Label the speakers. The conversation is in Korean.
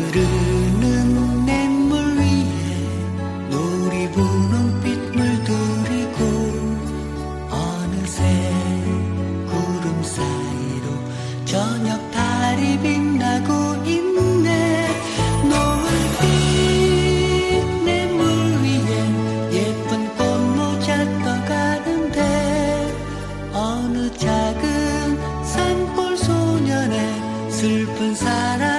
Speaker 1: 흐르는 냇물 위에 놀이 부는 빛물 돌이고 어느새 구름 사이로 저녁 달이 빛나고 있네. 노을빛 냇물 위에 예쁜 꽃모자 떠가는데 어느 작은 산골 소년의 슬픈 사랑